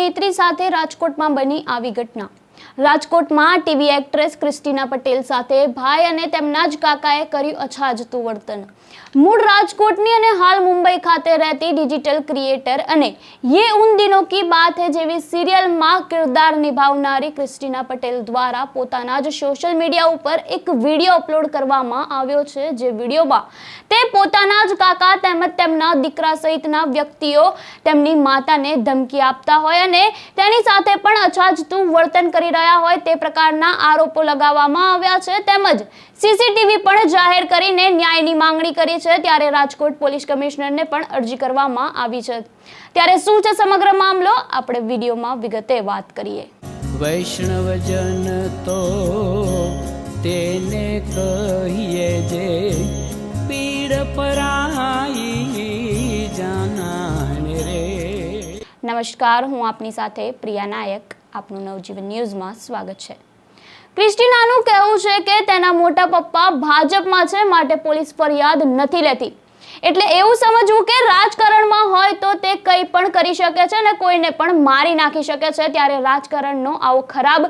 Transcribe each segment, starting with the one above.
અભિનેત્રી સાથે રાજકોટમાં બની આવી ઘટના. રાજકોટમાં ટીવી એક્ટ્રેસ ક્રિસ્ટીના પટેલ સાથે ભાઈ અને તેમના જ કાકાએ કર્યું અછાજતું વર્તન. મૂળ રાજકોટની અને હાલ મુંબઈ ખાતે રહેતી ડિજિટલ ક્રિએટર અને યે ઉન દિનો કી બાત હે જેવી સિરિયલમાં કિરદાર નિભાવનારી ક્રિસ્ટીના પટેલ દ્વારા પોતાના જ સોશિયલ મીડિયા ઉપર એક વીડિયો અપલોડ કરવામાં આવ્યો છે જે વિડીયોમાં તે પોતાના જ કાકા તેમજ તેમના દીકરા સહિતના વ્યક્તિઓ તેમની માતાને ધમકી આપતા હોય અને તેની સાથે પણ અછાજતું વર્તન કરી રહ્યા હોય તે પ્રકારના આરોપો લગાવવામાં આવ્યા છે. તેમજ સીસીટીવી પણ જાહેર કરીને ન્યાયની માંગણી કરી છે. ત્યારે રાજકોટ પોલીસ કમિશનરને પણ અરજી કરવામાં આવી છે. ત્યારે શું છે સમગ્ર મામલો? આપણે વિડીયોમાં વિગતે વાત કરીએ. વૈષ્ણવજન તો તેને કહીએ જે પીડ પરાઈ જાનાને રે. નમસ્કાર હું આપની સાથે પ્રિયા નાયક. આપનું નવજીવન ન્યૂઝમાં સ્વાગત છે. ક્રિસ્ટિનાનું કહેવું છે કે તેના મોટા પપ્પા ભાજપમાં છે, માટે પોલીસ ફરિયાદ નથી લેતી. એટલે એવું સમજવું કે રાજકારણમાં હોય તો તે કંઈ પણ કરી શકે છે અને કોઈને પણ મારી નાખી શકે છે, ત્યારે રાજકારણનો આવો ખરાબ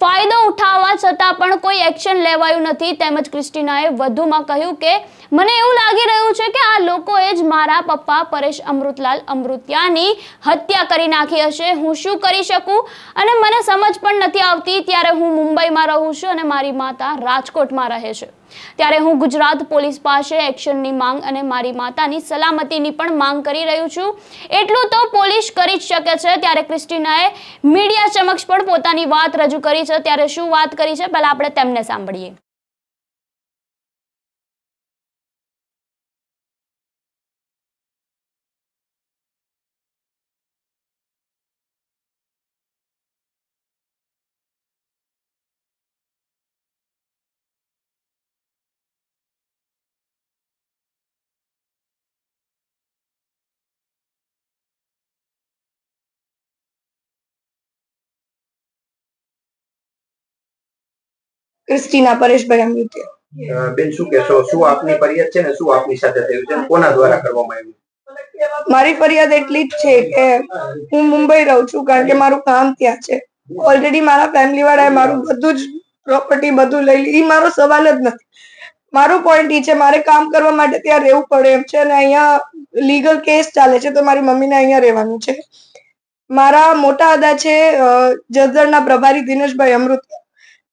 ફાયદો ઉઠાવવા છતાં પણ કોઈ એક્શન લેવાયું નથી. તેમજ ક્રિસ્ટિનાએ વધુમાં કહ્યું કે, મને એવું લાગી રહ્યું છે કે આ લોકોએ જ મારા પપ્પા પરેશ અમૃતલાલ અમૃત્યાની હત્યા કરી નાખી હશે. હું શું કરી શકું? અને મને સમજ પણ નથી આવતી ત્યારે હું મુંબઈમાં રહું છું અને મારી માતા રાજકોટમાં રહે છે. ત્યારે હું ગુજરાત પોલીસ પાસે એક્શનની માંગ અને મારી માતાની સલામતીની પણ માંગ કરી રહ્યું છું. એટલું તો પોલીસ કરી જ શકે છે. ત્યારે ક્રિસ્ટિનાએ મીડિયા સમક્ષ પણ પોતાની વાત રજૂ કરી છે. ત્યારે શું વાત કરી છે? પહેલા આપણે તેમને સાંભળીએ. ક્રિસ્ટીના પરેશભાઈ અમિતે બેન શું કહેશો? શું આપની ફરિયાદ છે ને? શું આપની સાથે થયું છે? કોના દ્વારા કરવામાં આવ્યું મારી ફરિયાદ એટલી જ છે કે હું મુંબઈ રહું છું કારણ કે મારું કામ ત્યાં છે. ઓલરેડી મારા ફેમિલી વાળાએ મારું બધું જ પ્રોપર્ટી બધું લઈ લીધી. એ મારો સવાલ જ નથી. મારો પોઈન્ટ એ છે મારે કામ કરવા માટે ત્યાં રહેવું પડે એમ છે અને અહીંયા લીગલ કેસ ચાલે છે તો મારી મમ્મીને અહીંયા રહેવાનું છે. મારા મોટા દાદા છે જસદણના પ્રભારી દિનેશભાઈ અમૃતિયા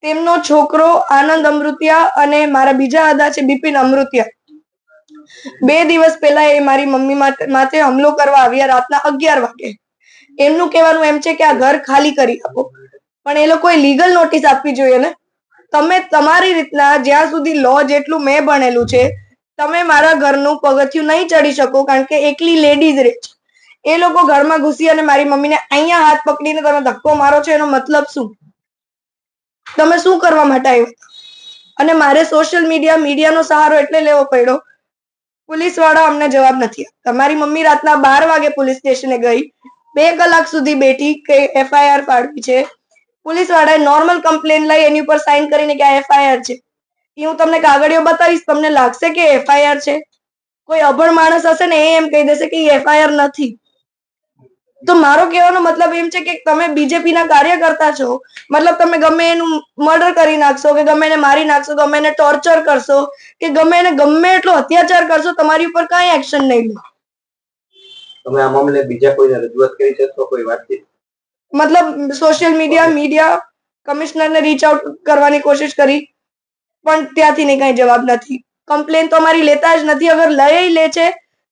તેમનો છોકરો આનંદ અમૃતિયા અને મારા બીજા દાદા છે બિપિન અમૃતિયા. બે દિવસ પહેલા એ મારી મમ્મી માથે હુમલો કરવા આવ્યા રાતના અગિયાર વાગે. એમનું કહેવાનું એમ છે કે આ ઘર ખાલી કરી આપો. પણ એ લોકોએ લીગલ નોટિસ આપવી જોઈએ ને. તમે તમારી રીતના જ્યાં સુધી લો જેટલું મેં ભણેલું છે, તમે મારા ઘરનું પગથિયું નહીં ચડી શકો કારણ કે એકલી લેડીઝ રહે છે. એ લોકો ઘરમાં ઘૂસી અને મારી મમ્મીને અહીંયા હાથ પકડીને તમે ધક્કો મારો છો એનો મતલબ શું? તમે શું કરવા માટે આવ્યો અને મારે સોશિયલ મીડિયા મીડિયાનો સહારો એટલે લેવો પડ્યો. પોલીસવાળા અમને જવાબ નથી તમારી મમ્મી રાતના બાર વાગે પોલીસ સ્ટેશને ગઈ. બે કલાક સુધી બેઠી કે એફઆઈઆર પાડવી છે. પોલીસ વાળાએ નોર્મલ કમ્પ્લેન લઈ એની ઉપર સાઇન કરીને કે આ એફઆઈઆર છે. એ હું તમને કાગળિયો બતાવીશ, તમને લાગશે કે એફઆઈઆર છે. કોઈ અભણ માણસ હશે ને એ એમ કહી દેશે કે એફઆઈઆર નથી. તો મારો કહેવાનો મતલબ એમ છે કે તમે બીજેપી ના કાર્યકર્તા છો મતલબ તમે ગમે એનું મર્ડર કરી નાખશો કે ગમે એને મારી નાખશો ગમે એને ટોર્ચર કરશો કે ગમે એને ગમે એટલો અત્યાચાર કરશો તમારી ઉપર કઈ એક્શન નહીં લો. તમે આ મામલે બીજા કોઈને રજૂઆત કરી છે તો કોઈ વાતચીત મતલબ સોશિયલ મીડિયા મીડિયા કમિશનરને રીચ આઉટ કરવાની કોશિશ કરી પણ ત્યાંથી નહીં કઈ જવાબ નથી. કમ્પ્લેન તો અમારી લેતા જ નથી અગર લઈ લે છે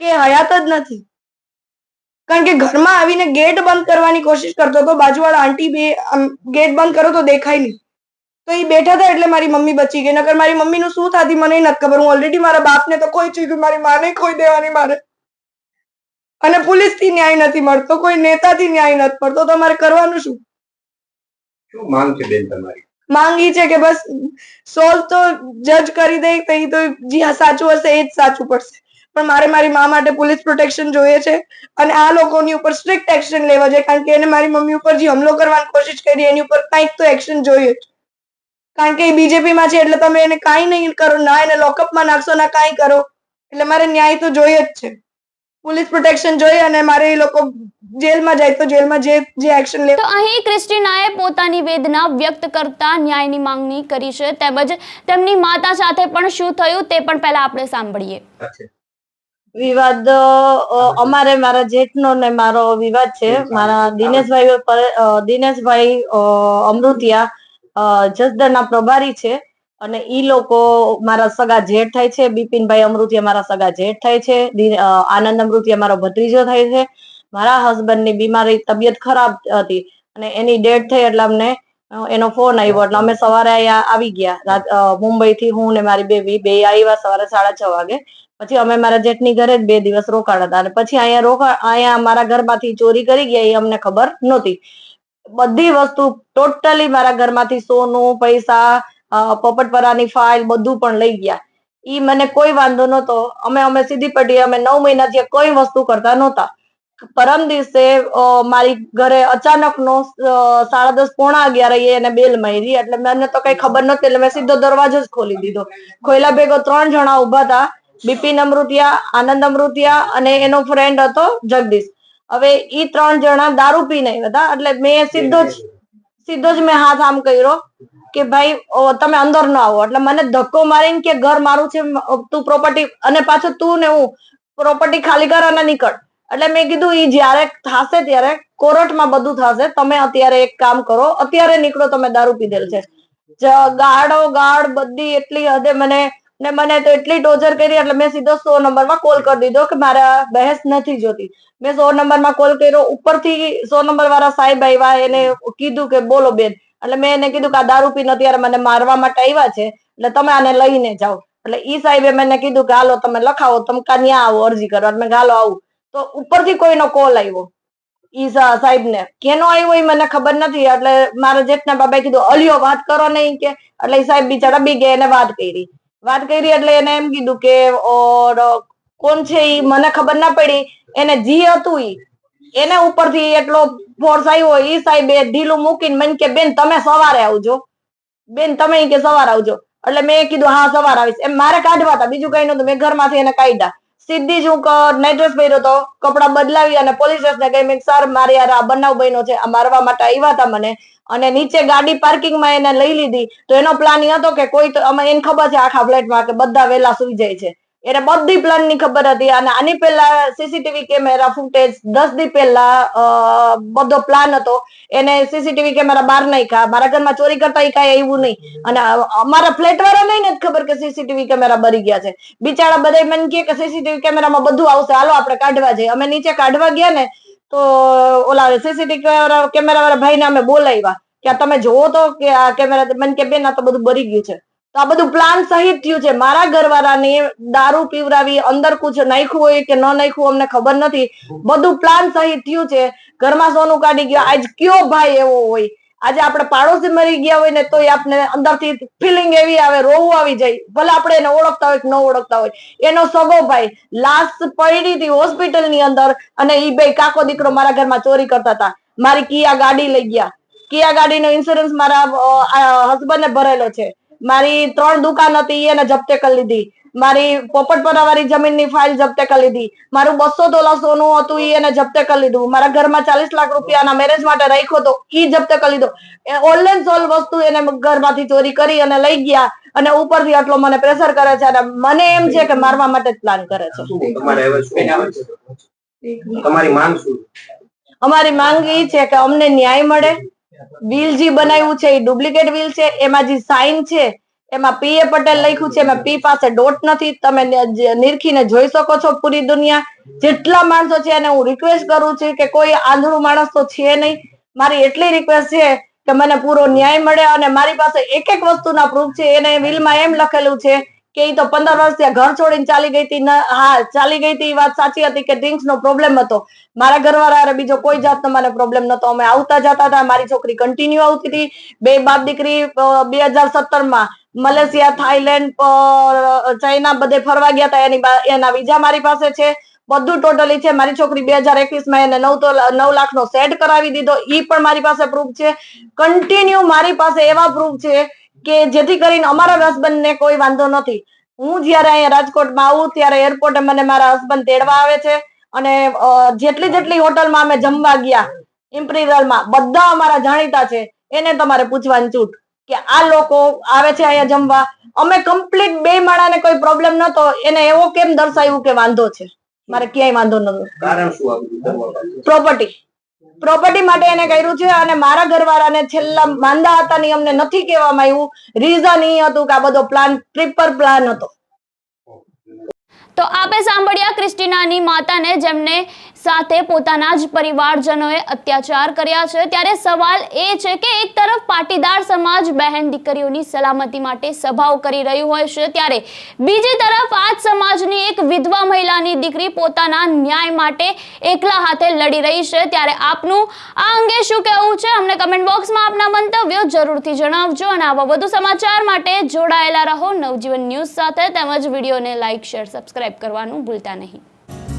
કે હયાત જ નથી. કારણ કે ઘરમાં આવીને ગેટ બંધ કરવાની કોશિશ કરતો હતો બાજુવાળા આંટી બે ગેટ બંધ કરો તો દેખાય નહીં. તો એ બેઠા હતા એટલે મારી મમ્મી બચી ગઈ. નકર મારી મમ્મીનું શું થતી મને નથી ખબર. હું ઓલરેડી મારા બાપને તો કોઈ ચીજ મારી માને ખોઈ દેવાની મારે. અને પોલીસથી ન્યાય નથી મળતો કોઈ નેતાથી ન્યાય નથી મળતો. તો મારે કરવાનું શું? શું માંગ છે બેન તમારી? માંગ છે કે બસ સોલ્વ તો જજ કરી દે તો તો જી હા સાચું હશે એ જ સાચું પડશે. પણ મારે મારી મા માટે પોલીસ પ્રોટેક્શન જોઈએ છે અને આ લોકોની ઉપર સ્ટ્રિક્ટ એક્શન લેવા જોઈએ કારણ કે એને મારી મમ્મી ઉપર જે હમલો કરવાની કોશિશ કરી એની ઉપર કંઈક તો એક્શન જોઈએ જ. કારણ કે એ બીજેપીમાં છે એટલે તમે એને કાંઈ નહીં કરો ના એને લોકઅપમાં નાખશો ના કાંઈ કરો. એટલે મારે ન્યાય તો જોઈએ જ છે. પોલીસ પ્રોટેક્શન જોઈએ અને મારે એ લોકો જેલમાં જાય તો જેલમાં જે જે એક્શન લે તો અહીં ક્રિસ્ટિનાએ પોતાની વેદના વ્યક્ત કરતા ન્યાયની માંગણી કરી છે. તેમજ તેમની માતા સાથે પણ શું થયું તે પણ પહેલા આપણે સાંભળીએ. અચ્છા. વિવાદ અમારે મારા જેઠનો ને મારો વિવાદ છે. મારા દિનેશભાઈ દિનેશભાઈ અમૃતિયા જસદણના પ્રભારી છે. અને ઈ લોકો મારા સગા જેઠ થાય છે. બિપિનભાઈ અમૃતિયા મારા સગા જેઠ થાય છે. આનંદ અમૃતિયા મારો ભત્રીજો થાય છે. મારા હસબન્ડની બીમારી તબિયત ખરાબ હતી અને એની ડેથ થઈ એટલે અમને એનો ફોન આવ્યો એટલે અમે સવારે અહીંયા આવી ગયા. મુંબઈ થી હું ને મારી બેબી બે આવ્યા સવારે સાડા છ વાગે. પછી અમે મારા જેઠની ઘરે જ બે દિવસ રોકાણ હતા અને પછી અહીંયા રોકાણ અહીંયા મારા ઘરમાંથી ચોરી કરી ગયા, એ અમને ખબર નહોતી. બધી વસ્તુ ટોટલી મારા ઘરમાંથી સોનું, પૈસા પોપટપરાની ફાઇલ બધું પણ લઈ ગયા. ઈ મને કોઈ વાંધો નહોતો. અમે અમે સીધી પટ્ટી, અમે નવ મહિનાથી કોઈ વસ્તુ કરતા નહોતા. પરમ દિવસે મારી ઘરે અચાનક નો સાડા દસ પોણા અગિયાર એને બેલ મારી એટલે મને તો કઈ ખબર નહોતી એટલે મેં સીધો દરવાજો જ ખોલી દીધો. ખોયલા ભેગો ત્રણ જણા ઊભા હતા. બિપિન અમૃતિયા આનંદ અમૃતિયા અને એનો ફ્રેન્ડ હતો જગદીશ. હવે ઈ ત્રણ જણા દારૂ પીને નહીં હતા. એટલે મેં સીધો જ સીધો જ મેં હાથ આમ કર્યો કે ભાઈ તમે અંદર ન આવો. એટલે મને ધક્કો મારીને કે ઘર મારું છે તું પ્રોપર્ટી અને પાછું તું ને હું પ્રોપર્ટી ખાલી કર અને નીકળ. એટલે મેં કીધું ઈ જ્યારે થશે ત્યારે કોર્ટમાં બધું થશે. તમે અત્યારે એક કામ કરો. અત્યારે નીકળો, તમે દારૂ પીધેલ છે. ગાળો ગાળ બધી એટલી હદે મને ને મને તો એટલી ટોર્ચર કરી એટલે મેં સીધો સો નંબરમાં કોલ કરી દીધો કે મારા બહેસ નથી જોતી. મેં સો નંબરમાં કોલ કર્યો ઉપરથી સો નંબર વાળા સાહેબ આવ્યા એને કીધું કે બોલો બેન. એટલે મેં એને કીધું કે આ દારૂ પીને અત્યારે મને મારવા માટે આવ્યા છે એટલે તમે આને લઈને જાઓ. એટલે ઈ સાહેબે મને કીધું કે હાલો તમે લખાવો તમે ન્યા આવો અરજી એટલે મેં કીધું, આવું. તો ઉપરથી કોઈનો કોલ આવ્યો. ઈ સાહેબ ને કેનો આવ્યો એ મને ખબર નથી. એટલે મારા જેઠના બાબાએ કીધું અલિયો વાત કરો નહીં કે. એટલે સાહેબ બિચારા બી ગયા એને વાત કરી. વાત કરી એટલે એને એમ કીધું કે, ઓર કોણ છે ઈ? મને ખબર ના પડી. એને જી હતું ઈ. એને ઉપરથી એટલો ફોર્સ આવ્યો ઈ સાહેબે ઢીલું મૂકીને મને કે, બેન, તમે સવારે આવજો. બેન, તમે કે સવારે આવજો. એટલે મેં કીધું, હા, સવારે આવીશ. એમ મારે કાઢવા હતા. બીજું કઈ નતું મેં ઘરમાંથી એને કાઢ્યા. સીધી જ હું નાઇટ ડ્રેસ પહેર્યો હતો કપડા બદલાવી અને પોલીસ સ્ટેશને ગઈ મેં સર મારી યાર આ બનાવ બન્યો છે. આ મારવા માટે આવ્યા હતા મને. અને નીચે ગાડી પાર્કિંગમાં એને લઈ લીધી. તો એનો પ્લાન હતો કે કોઈ તો, અમે એને ખબર છે આખા ફ્લેટમાં કે બધા વેલા સુઈ જાય છે. એને બધી પ્લાનની ખબર હતી અને આની પહેલા સીસીટીવી કેમેરા ફૂટેજ દસ દી પહેલા બધો પ્લાન હતો. એને સીસીટીવી કેમેરા બહાર નાખ્યા. મારા ઘરમાં ચોરી કરતા એ કાંઈ આવ્યું નહીં. અને અમારા ફ્લેટ વાળા નહીં નથી ખબર કે સીસીટીવી કેમેરા બરી ગયા છે. બિચારા બધા મને કહે કે સીસીટીવી કેમેરામાં બધું આવશે. હાલો, આપણે કાઢવા જઈએ. અમે નીચે કાઢવા ગયા ને તો ઓલા સીસીટીવી કેમેરા વાળા ભાઈને અમે બોલાવ્યા કે આ તમે જોવો તો કે આ કેમેરા મને કે બેન આ તો બધું બરી ગયું છે. તો આ બધું પ્લાન સહિત થયું છે. મારા ઘરવાળાને દારૂ પીવરાવી અંદર કુછ નાખ્યું હોય કે ન નાખ્યું અમને ખબર નથી. બધું પ્લાન સહિત થયું છે. ઘરમાં સોનું કાઢી ગયો. આજ કયો ભાઈ એવો હોય? આજે આપણે પાડોશી મરી ગયા હોય ને તોય આપણે અંદરથી ફિલિંગ એવી આવે, રોવું આવી જાય. ભલે આપણે એને ઓળખતા હોય કે ન ઓળખતા હોય. એનો સગો ભાઈ લાશ પડી હતી હોસ્પિટલની અંદર અને ઈ બે કાકો દીકરો મારા ઘરમાં ચોરી કરતા હતા. મારી કિયા ગાડી લઈ ગયા. કિયા ગાડીનો ઇન્સ્યોરન્સ મારા હસબન્ડ ને ભરેલો છે. મારી ત્રણ દુકાન હતી એને જપ્તે કરી લીધી. મારી પોપટપરા વાળી જમીનની ફાઇલ જપ્તે કરી લીધી. મારું બસો તોલા સોનું હતું એ એને જપ્ત કરી લીધું. મારા ઘરમાં ચાલીસ લાખ રૂપિયાના મેરેજ માટે રાખ્યો તો એ જપ્તે કરી લીધો. ઓનલાઈન સોલ વસ્તુ એને ઘરમાંથી ચોરી કરી અને લઈ ગયા અને ઉપરથી આટલો મને પ્રેશર કરે છે અને મને એમ છે કે મારવા માટે જ પ્લાન કરે છે? તમારી માંગ શું? અમારી માંગ એ છે કે અમને ન્યાય મળે. બિલ જે બનાવ્યું છે એ ડુપ્લિકેટ બિલ છે એમાં જે સાઇન છે એમાં પી એ પટેલ લખ્યું છે એમાં પી પાસે ડોટ નથી. તમે નિરખીને જોઈ શકો છો પૂરી દુનિયા. જેટલા માણસો છે એને હું રિક્વેસ્ટ કરું છું કે કોઈ આંધળું માણસ તો છે નહીં. મારી એટલી રિક્વેસ્ટ છે કે મને પૂરો ન્યાય મળે અને મારી પાસે એક એક વસ્તુના પ્રૂફ છે. એને વિલમાં એમ લખેલું છે કે એ તો પંદર વર્ષ ત્યાં ઘર છોડીને ચાલી ગઈ હતી. હા ચાલી ગઈ હતી એ વાત સાચી હતી કે ડ્રિંક્સ નો પ્રોબ્લેમ હતો. મારા ઘરવાળા બીજો કોઈ જાતનો મને પ્રોબ્લેમ નતો અમે આવતા જતા હતા. મારી છોકરી કન્ટિન્યુ આવતી હતી. બે બાપ દીકરી બે હજાર સત્તરમાં મલેશિયા, થાઈલેન્ડ ચાઇના બધે ફરવા ગયા હતા એની એના વિઝા મારી પાસે છે. બધું ટોટલી છે. મારી છોકરી બે હજાર એકવીસમાં એને નવ તો, નવ લાખ નો સેટ કરાવી દીધો. ઈ પણ મારી પાસે પ્રૂફ છે. કન્ટિન્યુ મારી પાસે એવા પ્રૂફ છે કે જેથી કરીને અમારા હસબન્ડ ને કોઈ વાંધો નથી. હું જયારે અહીંયા રાજકોટમાં આવું, ત્યારે એરપોર્ટે મને મારા હસબન્ડ તેડવા આવે છે. અને જેટલી જેટલી હોટલમાં અમે જમવા ગયા ઇમ્પિરિયલમાં બધા અમારા જાણીતા છે. એને તમારે પૂછવાની છૂટ કે આ લોકો આવે છે અહીંયા જમવા. અમે કમ્પ્લીટ બે માળાને કોઈ પ્રોબ્લેમ નતો. એને એવો કેમ દર્શાવ્યું કે વાંધો છે? મારે ક્યાંય વાંધો નતો કારણ શું? પ્રોપર્ટી પ્રોપર્ટી માટે? એને કર્યું છે અને મારા ઘરવાળાને છેલ્લા માંદા હતા ની અમને નથી કહેવામાં આવ્યું. રીઝન એ હતું કે આ બધો પ્લાન ટ્રિપર પ્લાન હતો. તો આપે સાંભળ્યા ક્રિસ્ટિનાની માતાને જેમને સાથે પોતાના જ પરિવારજનોએ અત્યાચાર કર્યા છે. ત્યારે સવાલ એ છે કે એક તરફ પાટીદાર સમાજ બહેન દીકરીઓની સલામતી માટે સભાઓ કરી રહ્યું હોય છે, ત્યારે બીજી તરફ આ જ સમાજની એક વિધવા મહિલાની દીકરી પોતાના ન્યાય માટે એકલા હાથે લડી રહી છે. ત્યારે આપનું આ અંગે શું કહેવું છે? અમને કમેન્ટ બોક્સમાં આપના મંતવ્યો જરૂરથી જણાવજો અને આવા વધુ સમાચાર માટે જોડાયેલા રહો નવજીવન ન્યૂઝ સાથે. તેમજ વિડીયોને લાઇક શેર સબસ્ક્રાઇબ કરવાનું ભૂલતા નહીં.